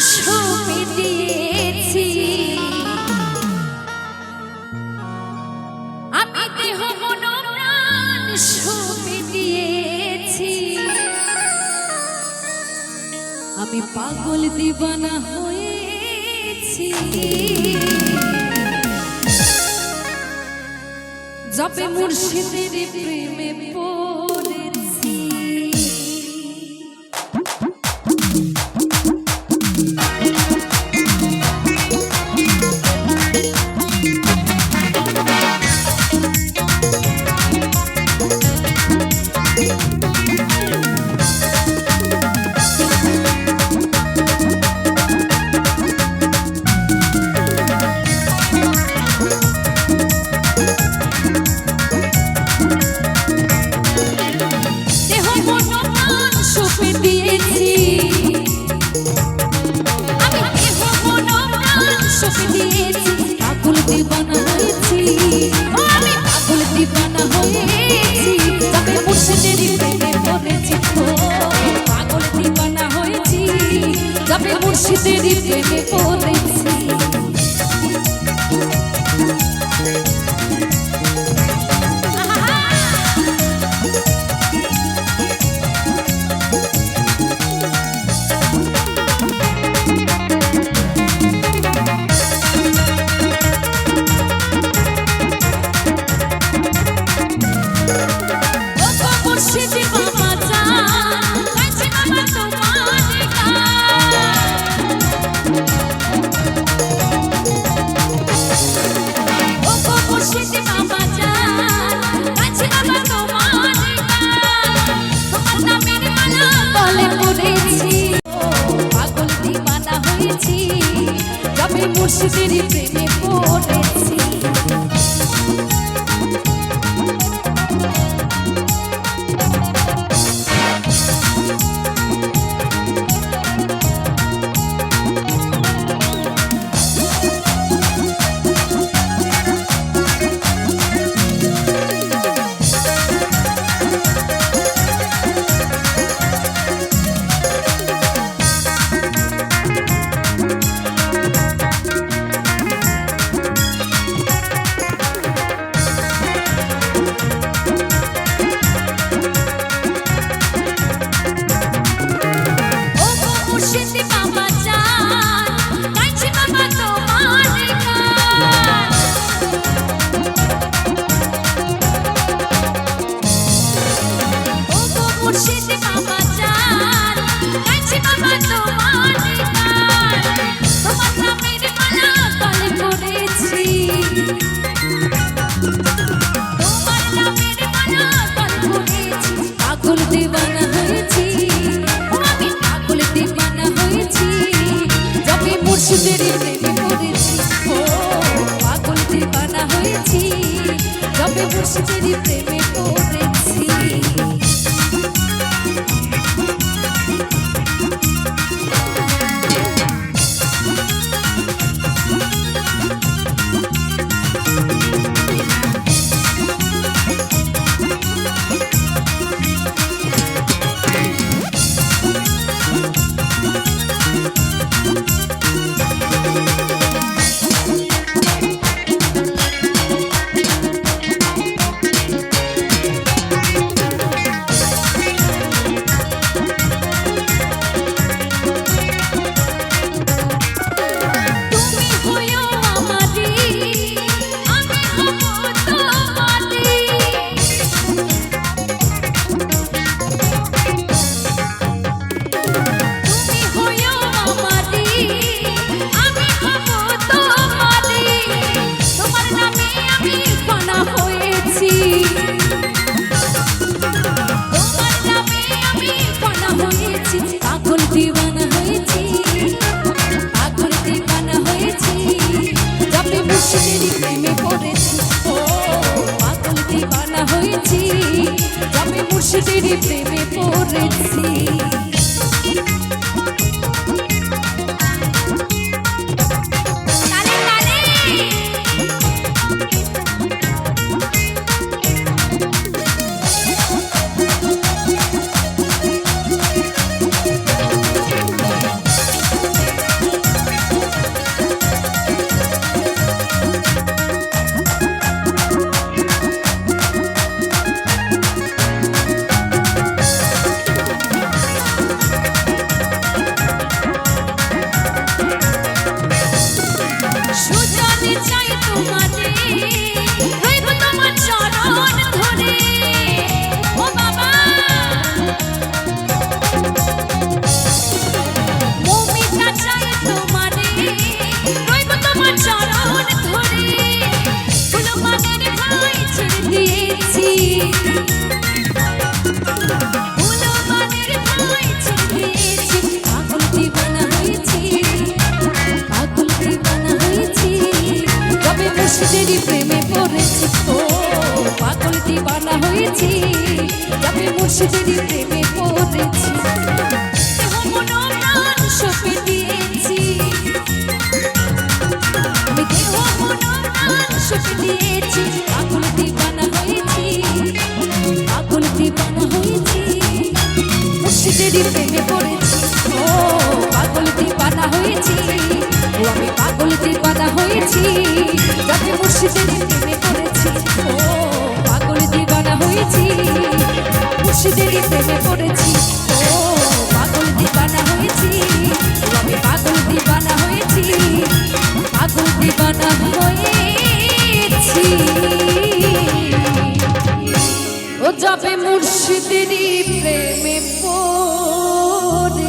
সুমি দিয়েছি। আমি সুমি দিয়েছি। আমি পাগল দিবানা হয়েছি। যাবে মুর্শিদের প্রেমে পড়ে পাগল দিবানা হয়েছি। আমি পাগল দিবানা হয়েছি। তবে মুর্শিদেরই প্রেমে পড়েছি পাগল দিবানা হয়েছি। তবে মুর্শিদেরই প্রেমে পড়েছি পাগল দিবানা হয়েছি, আমি পাগল দিবানা হয়েছি যবে মুর্শিদের প্রেমে পড়েছি ও, পাগল দিবানা হয়েছি যবে মুর্শিদের প্রেমে মুর্শিদির প্রেমে পড়েছি সেদিন প্রেমে পড়েছি সপে দিয়েছি সপে দিয়েছি আগুন দিবানা হয়েছি আগুন দিবানা হয়েছি সেদিন প্রেমে পড়েছি ও পাগল দিবানা হয়েছি ও আমি যাতে মুর্শিদের প্রেমে পড়েছি ও পাগল দিবানা হয়েছি মুর্শিদেরই প্রেমে পড়েছি। ও, পাগল দিবানা হয়েছি। আমি পাগল দিবানা হয়েছি। পাগল দিবানা হয়েছি। ও, যাবে মুর্শিদেরই প্রেমে পড়েছি